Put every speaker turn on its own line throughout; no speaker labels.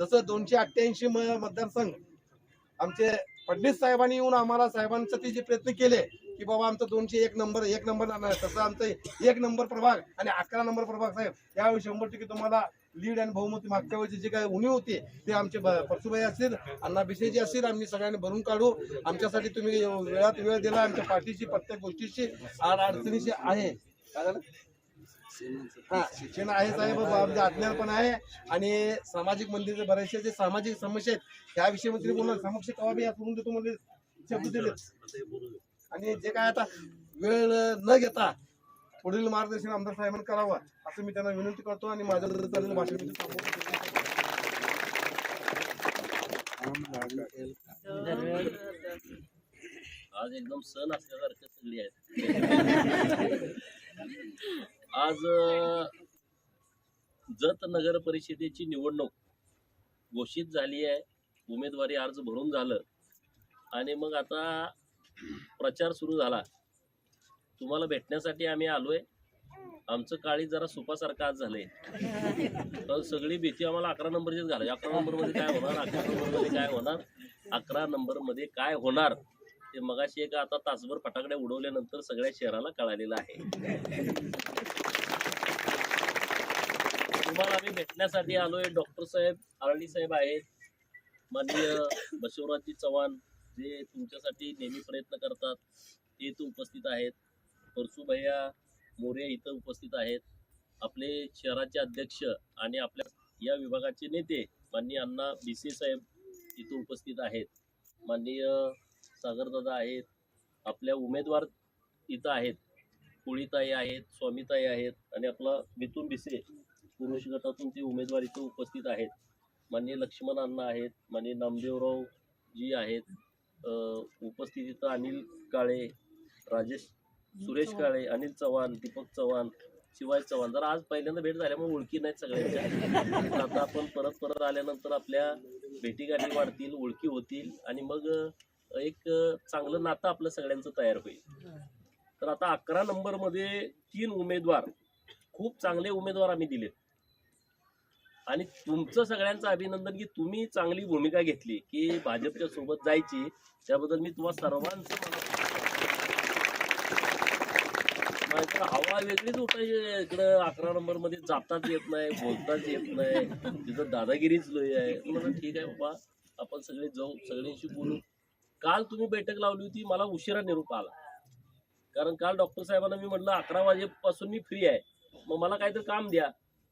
जसं दोनशे अठ्ठ्याऐंशी मतदारसंघ आमचे फडणवीस साहेबांनी येऊन आम्हाला साहेबांसाठी जे प्रयत्न केले की बाबा आमचं दोनशे एक नंबर एक नंबर जाणार तसं आमचं एक नंबर प्रभाग आणि अकरा नंबर प्रभाग साहेब यावेळी शंभर टक्के तुम्हाला लीड आणि बहुमती मागच्या वेळेची जी काही उणीव होती ते आमचे परसुबाई असतील अण्णाभिषेजी असतील आम्ही सगळ्यांनी भरून काढू आमच्यासाठी तुम्ही वेळात वेळ दिला आमच्या पाठीशी प्रत्येक गोष्टीशी आड अडचणीची आहे काय झालं? हा शिक्षण आहे साहेब आमचं अज्ञान पण आहे. आणि सामाजिक मंदिरचे बरेचसे जे सामाजिक समस्या आहेत त्याविषयी मंत्री बोलणार. समक्ष कवा बी या सोडून देतो म्हणजे शब्द दिले आणि जे काय आता वेळ न घेता पुढील मार्गदर्शन आमदार साहेबांनी करावं असं मी त्यांना विनंती करतो आणि माझं चाललेलं भाषण मी.
आज एकदम सण असल्यासारखं सगळी आहेत. आज जत नगर परिषदेची निवडणूक घोषित झाली आहे. उमेदवारी अर्ज भरून झालं. आणि मग आता प्रचार सुरू झाला. तुम्हाला भेटण्यासाठी आम्ही आलोय. आमचं काळी जरा सुपासारखं आज झालंय. तर सगळी भीती आम्हाला अकरा नंबरचीच घालायची अकरा नंबरमध्ये काय होणार? अकरा नंबरमध्ये काय होणार? अकरा नंबरमध्ये काय होणार? ते मगाशी एक आता तासभर फटाकडे उडवल्यानंतर सगळ्या शहराला कळालेलं आहे. तुम्हाला आम्ही भेटण्यासाठी आलोय. डॉक्टर साहेब आरळी साहेब आहेत. माननीय बसवराजजी चव्हाण जे तुमच्यासाठी नेहमी प्रयत्न करतात ते इथं उपस्थित आहेत. परसुभैया मोरे इथं उपस्थित आहेत. आपले शहराचे अध्यक्ष आणि आपल्या या विभागाचे नेते माननीय अण्णा बिसे साहेब इथं उपस्थित आहेत. माननीय सागरदादा आहेत. आपल्या उमेदवार इथं आहेत. कुळीताई आहेत स्वामीताई आहेत आणि आपला मिथुन बिसे पुरुष गटातून ते उमेदवार इथं उपस्थित आहेत माननीय लक्ष्मण अण्णा आहेत माननीय नामदेवराव जी आहेत उपस्थितीत अनिल काळे राजेश सुरेश काळे अनिल चव्हाण दीपक चव्हाण शिवाय चव्हाण. जर आज पहिल्यांदा भेट झाल्यामुळे ओळखी नाहीत सगळ्यांच्या आता आपण परत परत आल्यानंतर आपल्या भेटीगाठी वाढतील ओळखी होतील आणि मग एक चांगलं नातं आपलं सगळ्यांचं तयार होईल. तर आता अकरा नंबरमध्ये तीन उमेदवार खूप चांगले उमेदवार आम्ही दिलेत. आणि तुमचं सगळ्यांचं अभिनंदन की तुम्ही चांगली भूमिका घेतली की भाजपच्या सोबत जायची त्याबद्दल मी तुम्हाला सर्वांचं हवा वेगळीच उठायची. इकडं अकरा नंबरमध्ये जाताच येत नाही बोलताच येत नाही. तिथं दादागिरीच लोय आहे. म्हणून ठीक आहे बाबा आपण सगळे जाऊ सगळ्यांशी बोलू. काल तुम्ही बैठक लावली होती मला उशिरा निरूप आला. कारण काल डॉक्टर साहेबांना मी म्हटलं अकरा वाजेपासून मी फ्री आहे. मग मला काहीतरी काम द्या.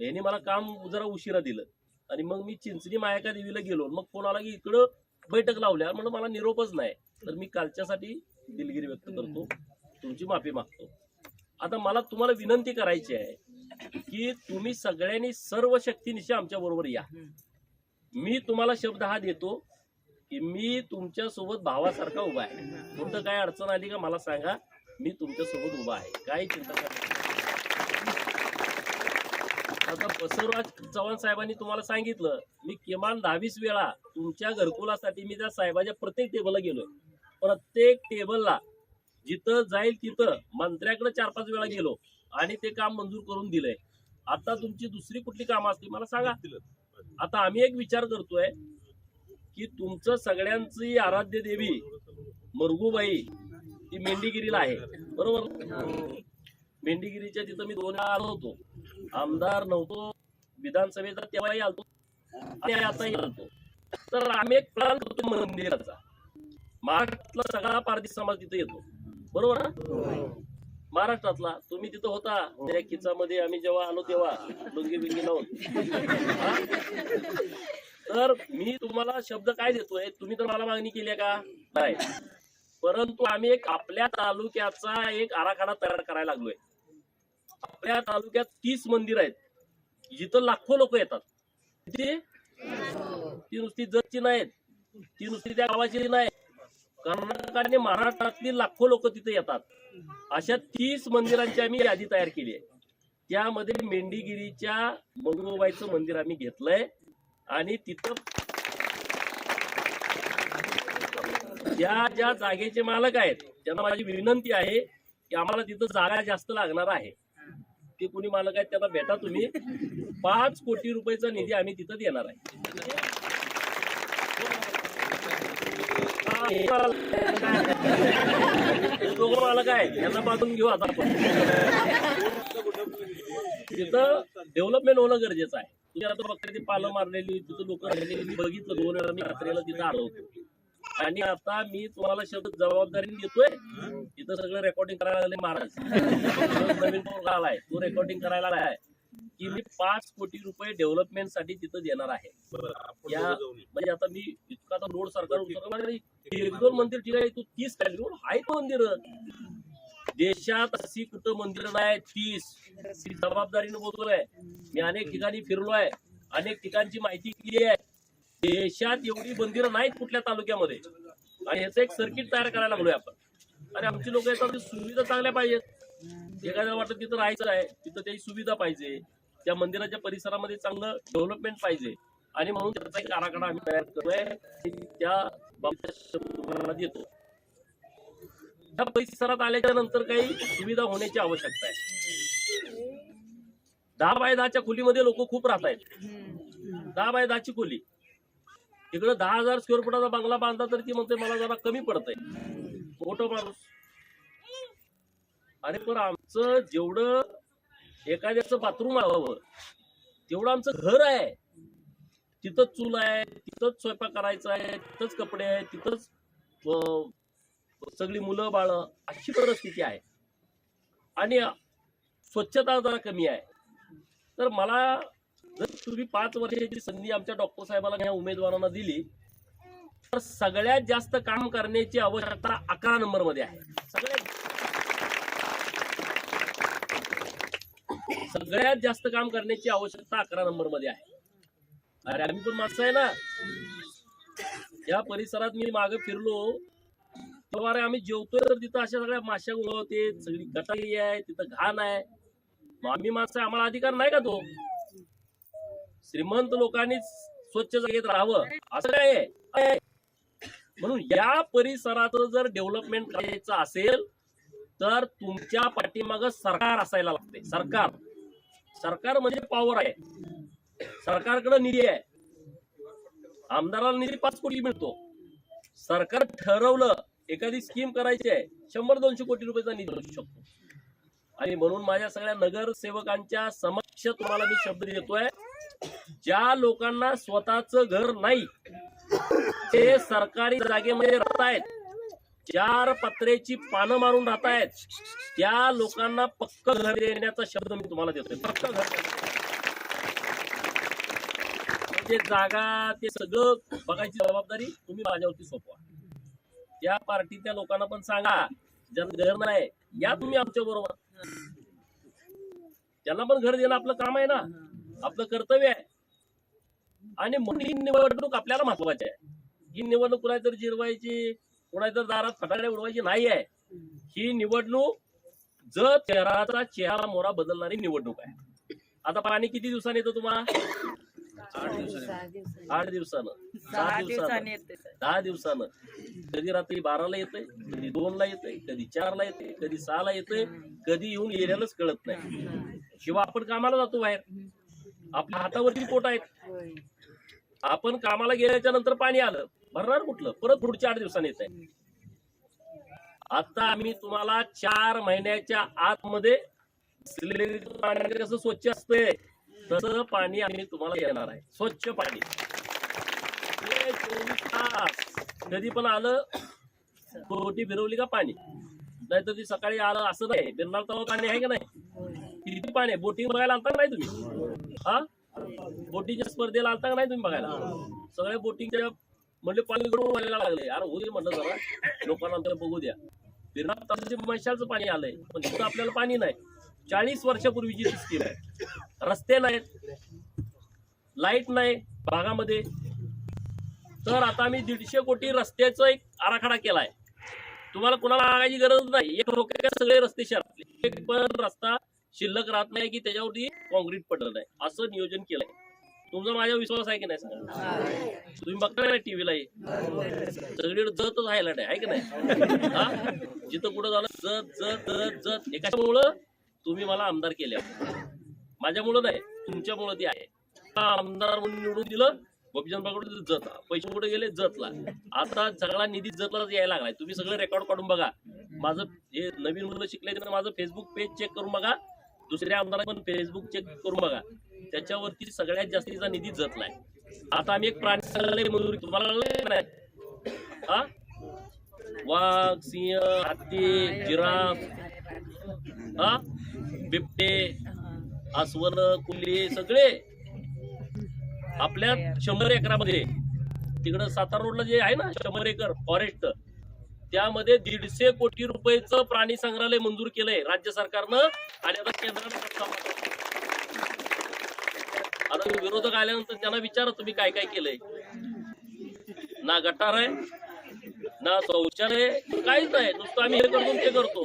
यांनी मला काम जरा उशिरा दिलं. आणि मग मी चिंचणी मायाका देवीला गेलो. मग फोन आला की इकडं बैठक लावल्या म्हणून मला निरोपच नाही. तर मी कालच्यासाठी दिलगिरी व्यक्त करतो. तुमची माफी मागतो. आता मला तुम्हाला विनंती करायची आहे की तुम्ही सगळ्यांनी सर्व शक्तीनिशी आमच्या बरोबर या. मी तुम्हाला शब्द हा देतो की मी तुमच्यासोबत भावासारखा उभा आहे. कुठं काय अडचण आली का मला सांगा. मी तुमच्यासोबत उभा आहे. काही चिंता आता बसवराज चव्हाण साहेबांनी तुम्हाला सांगितलं मी किमान दहावीस वेळा तुमच्या घरकुलासाठी मी त्या साहेबाच्या प्रत्येक टेबलला गेलोय. प्रत्येक टेबलला जिथं जाईल तिथं मंत्र्याकडे चार पाच वेळा गेलो आणि ते काम मंजूर करून दिलंय. आता तुमची दुसरी कुठली कामं असतील मला सांगा. आता आम्ही एक विचार करतोय की तुमचं सगळ्यांची आराध्य देवी मरगूबाई ती मेंढीगिरीला आहे. बरोबर? मेंढीगिरीच्या तिथं मी दोन वेळा आलो होतो. आमदार नव्हतो विधानसभेचा तेव्हाही आलतो. आणि आताही आलतो. तर आम्ही एक प्लॅन करतो मंदिराचा. महाराष्ट्रातला सगळा पारधी समाज तिथे येतो. बरोबर ना? महाराष्ट्रातला. तुम्ही तिथं होता. त्या किचामध्ये आम्ही जेव्हा आलो तेव्हा लुंगी बिंगी लावून. तर मी तुम्हाला शब्द काय देतोय? तुम्ही तर मला मागणी केली आहे का? नाही. परंतु आम्ही एक आपल्या तालुक्याचा एक आराखडा तयार करायला लागलोय. आपल्या तालुक्यात तीस मंदिर आहेत. जिथं लाखो लोक येतात. ती नुसती जतची नाहीत. ती नुसती त्या गावाची नाही कर्नाटकाने महाराष्ट्रातली लाखो लोक तिथे येतात. अशा तीस मंदिरांची आम्ही यादी तयार केली आहे. त्यामध्ये मेंढीगिरीच्या मंगोबाईचं मंदिर आम्ही घेतलंय. आणि तिथं ज्या ज्या जागेचे मालक आहेत त्यांना माझी विनंती आहे की आम्हाला तिथं जागा जास्त लागणार आहे. ते कोणी मालक आहेत त्यांना भेटा तुम्ही. पाच कोटी रुपयाचा निधी आम्ही तिथं देणार आहे. दोघं मालक आहे यांना बांधून घेऊ आता आपण. तिथं डेव्हलपमेंट होणं गरजेचं आहे. तुम्ही आता बघताय ती पालं मारलेली तिथं लोक बघितलं दोन वेळा मी रात्रीला तिथं आलो होतो. आणि आता मी तुम्हाला शब्द जबाबदारी देतोय. तिथं सगळं रेकॉर्डिंग करायला आले महाराज. नवीन आलाय. तो रेकॉर्डिंग करायला आलाय. की मी पाच कोटी रुपये डेव्हलपमेंटसाठी तिथं देणार आहे. या म्हणजे आता मी इतका आता रोड सरकार दोन मंदिर ठीक आहे. तू तीस काय आहेत मंदिर. देशात अशी कुठं मंदिर नाही तीस. जबाबदारीने बोलतोय. मी अनेक ठिकाणी फिरलोय. अनेक ठिकाणची माहिती केली आहे देशात एवढी मंदिरं नाहीत कुठल्या तालुक्यामध्ये. आणि ह्याचं एक सर्किट तयार करायला लागलोय आपण. आणि आमची लोक येतात सुविधा चांगल्या पाहिजेत. एखाद्याला वाटत तिथं राहायचं आहे तिथं त्याची सुविधा पाहिजे. त्या मंदिराच्या परिसरामध्ये चांगलं डेव्हलपमेंट पाहिजे. आणि म्हणून त्याचा एक आराखडा आम्ही तयार करतोय त्या बाबतीत येतो त्या परिसरात आल्याच्यानंतर काही सुविधा होण्याची आवश्यकता आहे. दहा बाय दहाच्या खोलीमध्ये लोक खूप राहत आहेत दहा बाय दहाची खोली. तिकडं दहा हजार स्क्वेअर फुटाचा बंगला बांधला तर ती म्हणते मला जरा कमी पडत आहे मोठं माणूस. अरे पण आमचं जेवढं एखाद्याचं बाथरूम हवं तेवढं आमचं घर आहे. तिथंच चूल आहे तिथंच स्वयंपाक करायचा आहे तिथंच कपडे आहे तिथंच सगळी मुलं बाळ अशी परिस्थिती आहे. आणि स्वच्छता जरा कमी आहे. तर मला जर तुम्ही पाच वर्षाची संधी आमच्या डॉक्टर साहेबाला ह्या उमेदवारांना दिली तर सगळ्यात जास्त काम करण्याची आवश्यकता अकरा नंबरमध्ये आहे. सगळ्यात सगळ्यात जास्त काम करण्याची आवश्यकता अकरा नंबरमध्ये आहे. अरे आम्ही पण माणसं आहे ना. या परिसरात मी मागे फिरलो. तेव्हा अरे आम्ही जेवतोय तर तिथं अशा सगळ्या माश्या होते सगळी गटारी आहे तिथं घाण आहे. मग आम्ही माणसं आहे, आम्हाला अधिकार नाही का तो? श्रीमंत लोकांनी स्वच्छ जागेत राहावं. असं काय म्हणून या परिसराचं जर डेव्हलपमेंट करायचं असेल तर तुमच्या पाठीमाग सरकार असायला लागते. सरकार. सरकार म्हणजे पॉवर आहे. सरकारकडे निधी आहे. आमदाराला निधी पाच कोटी मिळतो. सरकार ठरवलं एखादी स्कीम करायची आहे शंभर दोनशे कोटी रुपयाचा निधी मिळू शकतो. आणि म्हणून माझ्या सगळ्या नगरसेवकांच्या समक्ष तुम्हाला मी शब्द देतोय ज्या लोकांना स्वतःच घर नाही ते सरकारी जागेमध्ये राहतायत. चार पत्रेची पानं मारून राहतायत. त्या लोकांना पक्क घर देण्याचा शब्द मी तुम्हाला देतोय. पक्क घर म्हणजे जागा ते सगळं बघायची जबाबदारी तुम्ही माझ्यावरती सोपवा. त्या पार्टीतल्या लोकांना पण सांगा ज्यांना घर नाही या तुम्ही आमच्या बरोबर. त्यांना पण घर देणं आपलं काम आहे ना. आपलं कर्तव्य आहे. आणि म्हणून ही निवडणूक आपल्याला महत्वाची आहे. ही निवडणूक कुणाला जिरवायची कुणाला दारात फटाकडे उडवायची नाही आहे. ही निवडणूक जर चेहराचा चेहरा मोरा बदलणारी निवडणूक आहे. आता पाणी किती दिवसांनी येतं तुम्हाला? आठ दिवसानं. सहा दिवसानं. दहा दिवसानं. कधी रात्री बाराला येतंय कधी दोनला येतंय कधी चारला येते कधी सहाला येतंय कधी येऊन येण्यालाच कळत नाही. शिवाय आपण कामाला जातो बाहेर. आपल्या हातावरती पोट आहेत. आपण कामाला गेल्याच्यानंतर पाणी आलं भरणार कुठलं? परत पुढच्या आठ दिवसांनी येत आहे आता आम्ही तुम्हाला चार महिन्याच्या आतमध्ये सिलेंडर पाणी कसं स्वच्छ असतंय? तसं पाणी आम्ही तुम्हाला येणार आहे. स्वच्छ पाणी. चोवीस तास. कधी पण आलं रोटी फिरवली का पाणी? नाहीतर ती सकाळी आलं असं नाही. फिरणार तेव्हा पाणी आहे का नाही? किती पाणी? आहे बोटिंग बघायला आलता नाही तुम्ही? हा? बोटिंगच्या स्पर्धेला आलता का नाही तुम्ही बघायला? सगळ्या बोटिंगच्या म्हणजे पाणी गडून व्हायला लागले. यार होईल म्हणलं जरा. लोकांना बघू द्या. फिरणार तासाचे मशालचं पाणी आलंय पण तिथं आपल्याला पाणी नाही. चाळीस वर्षापूर्वीची सिस्टीम आहे. रस्ते नाहीत लाइट नाही भागामध्ये. तर आता आम्ही दीडशे कोटी रस्त्याचा एक आराखडा केलाय. तुम्हाला कुणाला आगायची गरज नाही. एक रोखे सगळे रस्ते शहरातले. एक पण रस्ता शिल्लक राहत नाही की त्याच्यावरती कॉन्क्रीट पडलं नाही. असं नियोजन केलंय. तुमचा माझ्या विश्वास आहे की नाही सांगा? तुम्ही बघता नाही टीव्हीला सगळीकडे जतच हायलाइट आहे की नाही? जिथं कुठं झालं जत जत जत जत. एकामुळं तुम्ही मला आमदार केले माझ्यामुळं नाही तुमच्यामुळं ते आहे. आमदार म्हणून निवडून दिलं गोपीचंद बागडे जतला पैसे कुठे गेले? जतला. आता सगळा निधी जतलाच यायला लागलाय. तुम्ही सगळे रेकॉर्ड काढून बघा. माझं हे नवीन मुलं शिकले तर माझं फेसबुक पेज चेक करून बघा. दुसऱ्या आमदार पण फेसबुक चेक करून बघा. त्याच्यावरती सगळ्यात जास्तीचा निधी जतलाय. आता आम्ही एक प्राणी संग्रहालय तुम्हाला नाही? हा? वाघ सिंह हत्ती जिराफ हा? बिबटे अस्वल कुल्ली सगळे आपल्या शंभर एकरामध्ये. तिकडं सातारा रोडला जे आहे ना शंभर एकर फॉरेस्ट त्यामध्ये दीडशे कोटी रुपयेच प्राणी संग्रहालय मंजूर केलंय राज्य सरकारनं आणि आता केंद्रानं आता विरोधक आल्यानंतर त्यांना विचारा तुम्ही काय काय केलंय. ना गटार आहे ना शौचालय काहीच नाही. नुसतं आम्ही हे करतो ते करतो.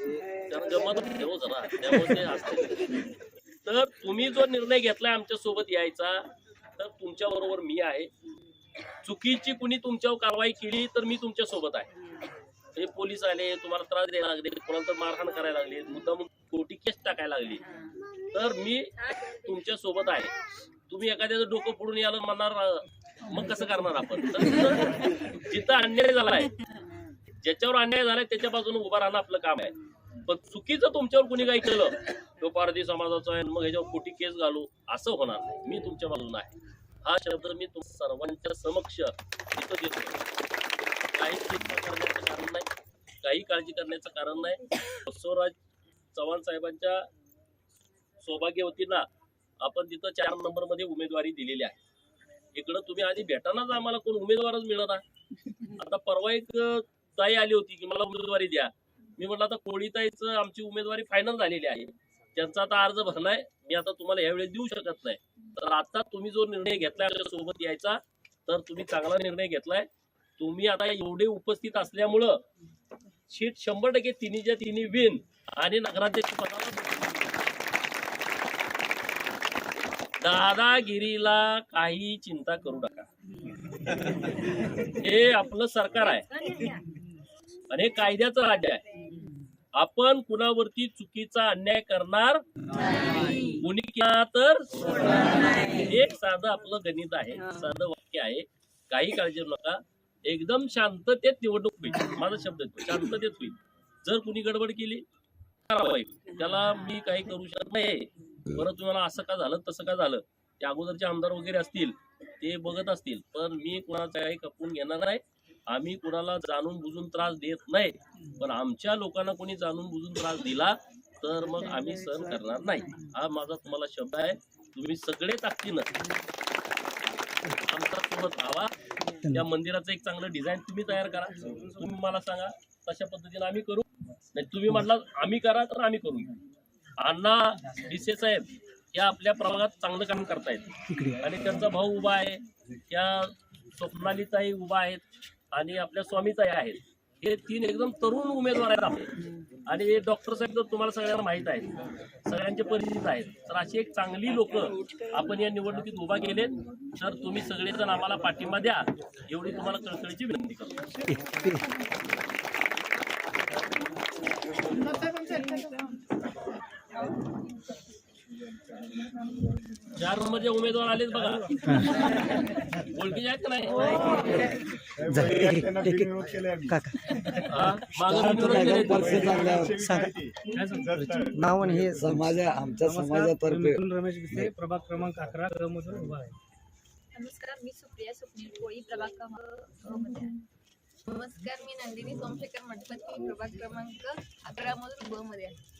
त्यांना जमत नाही जरा. त्यामुळे ते असते तर तुम्ही जो निर्णय घेतलाय आमच्यासोबत यायचा तर तुमच्या बरोबर मी आहे. चुकीची कुणी तुमच्यावर कारवाई केली तर मी तुमच्यासोबत आहे. हे पोलीस आले तुम्हाला त्रास द्यायला लागले कोणाला तर मारहाण करायला लागले मुद्दाम कोटी केस टाकायला लागली. तर मी तुमच्यासोबत आहे. तुम्ही एखाद्याचं डोकं फोडून यायला म्हणणार मग कसं करणार आपण? जिथं अन्याय झालाय ज्याच्यावर अन्याय झालाय त्याच्या बाजूने उभा राहणं आपलं काम आहे. पण चुकीचं तुमच्यावर कुणी काही केलं? तो पारधी समाजाचा आहे मग ह्याच्यावर खोटी केस घालू असं होणार नाही. मी तुमच्या बाजूने आहे. हा शब्द मी तुम सर्वांच्या समक्ष इथं देतो. काही चिंता करण्याचं कारण नाही काही काळजी करण्याचं कारण नाही. बसवराज चव्हाण साहेबांच्या सौभाग्यवतींना आपण तिथं चार नंबरमध्ये उमेदवारी दिलेली आहे. इकडं तुम्ही आधी भेटानाच आम्हाला कोण उमेदवारच मिळत आता परवा एक ताई आली होती की मला उमेदवारी द्या. मी म्हटलं आता कोळीताईचं आमची उमेदवारी फायनल झालेली आहे. त्यांचा आता अर्ज भरलाय मी आता तुम्हाला यावेळी देऊ शकत नाही. तर आता तुम्ही जो निर्णय घेतलाय सोबत यायचा तर तुम्ही चांगला निर्णय घेतलाय. तुम्ही आता एवढे उपस्थित असल्यामुळं सीट शंभर टक्के तिन्हीच्या तिन्ही विन आणि नगराध्यक्ष पदाला दादागिरीला काही चिंता करू नका. हे आपलं सरकार आहे. आणि हे कायद्याचं राज्य आहे. आपण कुणावरती चुकीचा अन्याय करणार कुणी केला तर एक साधं आपलं गणित आहे साधं वाक्य आहे. काही काळजी नका. एकदम शांततेत निवडणूक होईल. माझा शब्द शांततेत होईल. जर कुणी गडबड केली. त्याला मी काही करू शकत नाही. परत तुम्हाला असं का झालं तसं का झालं? ते अगोदरचे आमदार वगैरे असतील ते बघत असतील. पण मी कुणाचा काही कपून घेणार नाही. आम्ही कुणाला जाणून बुजून त्रास देत नाही पण आमच्या लोकांना कोणी जाणून बुजून त्रास दिला तर मग आम्ही सहन करणार नाही. हा माझा तुम्हाला शब्द आहे तुम्ही सगळे ताकदीनं आमचा सोबत त्या मंदिराचं एक चांगलं डिझाईन तुम्ही तयार करा. तुम्ही मला सांगा तशा पद्धतीने आम्ही करू. नाही तुम्ही म्हटला आम्ही करा तर आम्ही करू. अण्णा डिसे साहेब या आपल्या प्रभागात चांगलं काम करतायत. आणि त्यांचा भाऊ उभा आहे त्या स्वप्नालीताई उभा आहेत. आणि आपल्या स्वामीचाही आहेत. हे तीन एकदम तरुण उमेदवार आहेत आपले. आणि हे डॉक्टर साहेब तर तुम्हाला सगळ्यांना माहीत आहेत. सगळ्यांचे परिचित आहेत. तर अशी एक चांगली लोक आपण या निवडणुकीत उभा केलेत. तर तुम्ही सगळेजण आम्हाला पाठिंबा द्या. एवढी तुम्हाला कळकळीची विनंती करतो. चारमध्ये उमेदवार आलेत बघा. आहेत का नाही? हा?
नाव आणि हे
समाजा आमच्या समाजातर्फे.
रमेश गिसे प्रभाग क्रमांक अकरा मधून उभा आहे.
नमस्कार मी सुप्रिया स्वप्नील कोळी प्रभाग क्रमांक. नमस्कार मी नंदिनी सोमशेखर मठपती प्रभाग क्रमांक अकरा मधून ब मध्ये आहे.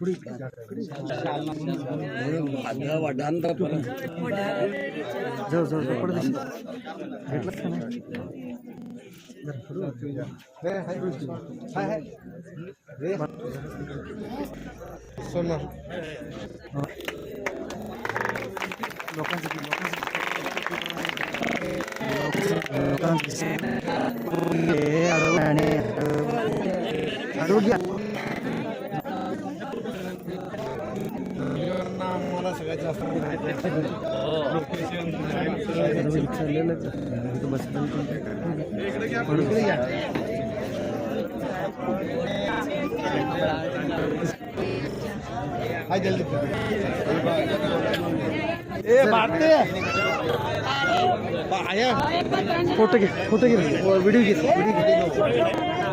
जर कोणाचं आहे,
माझा
जाऊ जाऊ भेटलाच का नाही
सोनार
लोकांसाठी लोकांसाठी
सगळ्यात जास्त. हाय जल्दी ए भारते
फोटो घे फोटो घे व्हिडिओ घे व्हिडिओ घे